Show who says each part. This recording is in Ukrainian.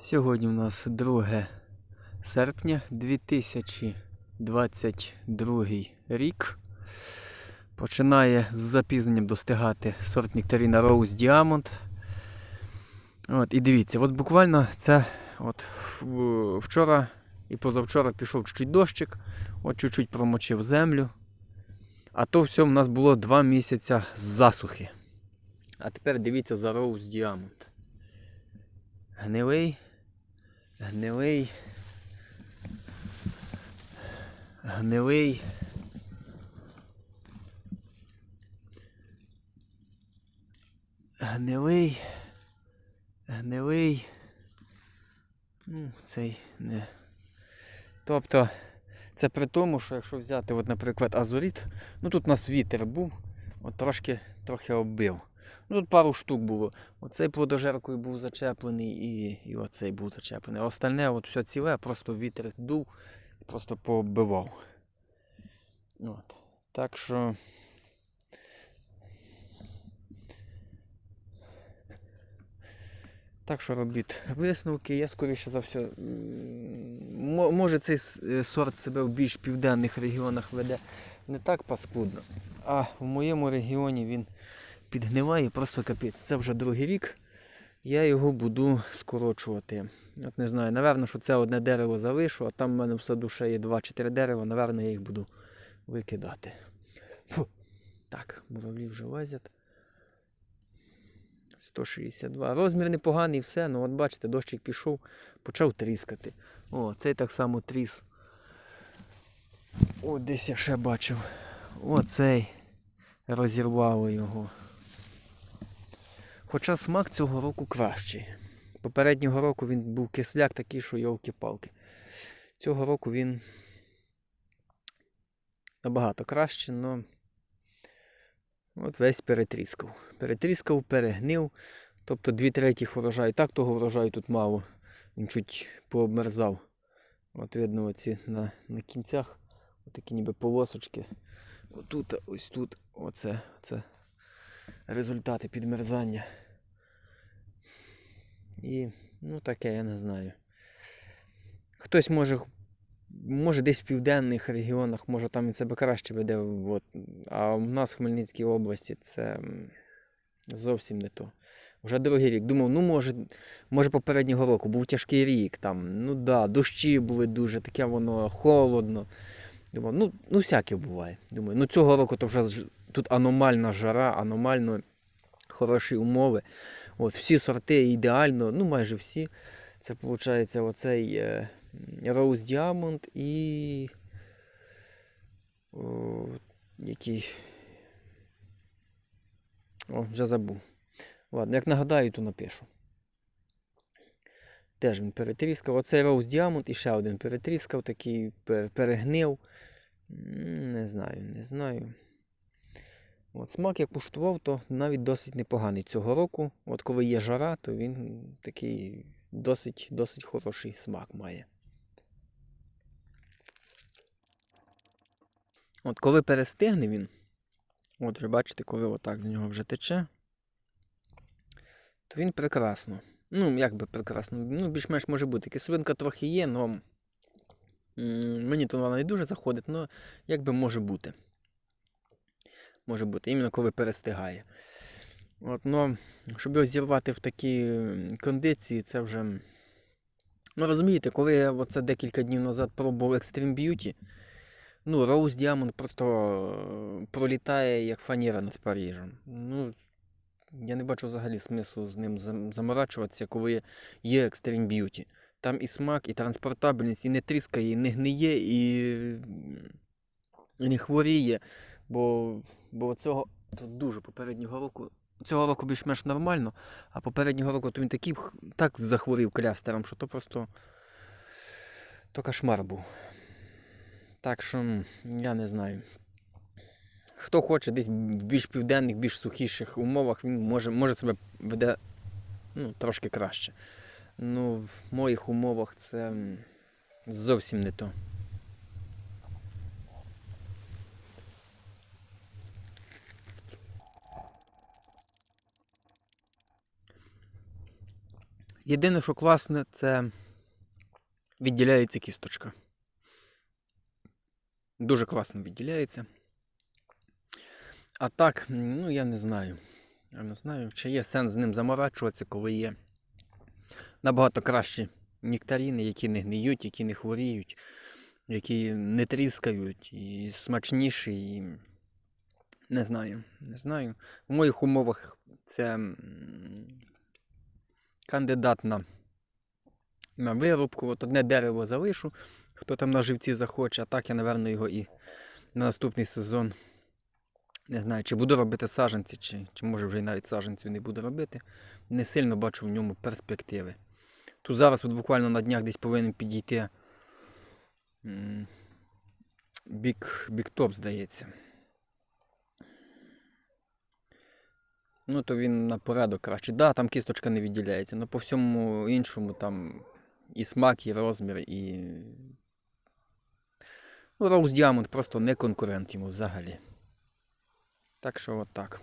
Speaker 1: Сьогодні у нас 2 серпня 2022 рік. Починає з запізненням достигати сорт нектаріна Rose Diamond. От, і дивіться, от буквально це от вчора і позавчора пішов чуть-чуть дощик, от чуть-чуть промочив землю. А то все в нас було 2 місяця засухи. А тепер дивіться за Rose Diamond. Гнилий, гнилий, гнилий. Гнилий, гнилий. Ну, цей не. Тобто, це при тому, що якщо взяти, от, наприклад, азуріт, ну тут у нас вітер був, от трошки трохи оббив. Ну, тут пару штук було. Оцей плодожеркою був зачеплений і, і оцей був зачеплений. А остальне от все ціле, просто вітер дув, просто пооббивав. От. Так що. Так що робіть висновки. Я скоріше за все. Може цей е, сорт себе в більш південних регіонах веде не так паскудно. А в моєму регіоні він підгниває просто капець. Це вже другий рік. Я його буду скорочувати. От не знаю, напевно, що це одне дерево залишу, а там в мене в саду ще є 2-4 дерева, напевно, я їх буду викидати. Фу. Так, муравлі вже лазять. 162. Розмір непоганий, все. Ну от бачите, дощик пішов, почав тріскати. О, цей так само тріс. О, десь я ще бачив. Оцей розірвало його. Хоча смак цього року кращий. Попереднього року він був кисляк такий, що йолки-палки. Цього року він набагато краще, але от весь перетріскав. Перетріскав, перегнив. Тобто дві третіх врожаю. Так того врожаю тут мало. Він чуть пообмерзав. От видно оці на, на кінцях. Отакі ніби полосочки. Отут, ось тут. Оце, це результати підмерзання. І, ну таке, я не знаю. Хтось може, може десь в південних регіонах, може там він себе краще веде. От. А в нас в Хмельницькій області це зовсім не то. Вже другий рік. Думав, ну може, може попереднього року був тяжкий рік. Там, ну да, дощі були дуже, таке воно холодно. Думав, ну, ну всяке буває. Думаю, ну цього року то вже тут аномальна жара, аномально хороші умови. От, всі сорти ідеально, ну майже всі. Це виходить оцей е, Rose Diamond і. О. О, вже забув. Ладно, як нагадаю, то напишу. Теж він перетріскав. Оцей Rose Diamond і ще один перетріскав, такий перегнив. Не знаю, не знаю. От смак як куштував, то навіть досить непоганий цього року. От коли є жара, то він такий досить, досить хороший смак має. От коли перестигне він, от вже бачите, коли отак з нього вже тече, то він прекрасно. Ну, як би прекрасно, ну, більш-менш може бути. Кислинка трохи є, але мені то вона не дуже заходить, але як би може бути. Може бути, іменно коли перестигає. От, но, щоб його зірвати в такі кондиції, це вже. Ну, розумієте, коли я оце декілька днів назад пробував Extreme Beauty, ну, Rose Diamond просто е, пролітає як фаніра над Парижем. Ну, я не бачу взагалі смислу з ним заморачуватися, коли є Extreme Beauty. Там і смак, і транспортабельність, і не тріскає, і не гниє, і, і не хворіє. Бо, бо цього тут дуже попереднього року. Цього року більш-менш нормально, а попереднього року то він такий так захворів клястером, що то просто то кошмар був. Так що я не знаю. Хто хоче десь в більш південних, більш сухіших умовах, він може, може себе веде ну, трошки краще. Ну, в моїх умовах це зовсім не то. Єдине, що класне, це відділяється кісточка. Дуже класно відділяється. А так, ну я не знаю. Я не знаю, чи є сенс з ним заморачуватися, коли є набагато кращі нектаріни, які не гниють, які не хворіють, які не тріскають, і смачніші, і не знаю. Не знаю. В моїх умовах це кандидат на, на вирубку. От одне дерево залишу, хто там на живці захоче, а так я, напевно, його і на наступний сезон. Не знаю, чи буду робити саджанці, чи, чи може вже й навіть саджанців не буду робити. Не сильно бачу в ньому перспективи. Тут зараз от буквально на днях десь повинен підійти м, бік, біктоп, здається. Ну, то він на порядок краще. Да, там кісточка не відділяється, але по всьому іншому там і смак, і розмір, і. Ну, Rose Diamond просто не конкурент йому взагалі. Так що от так.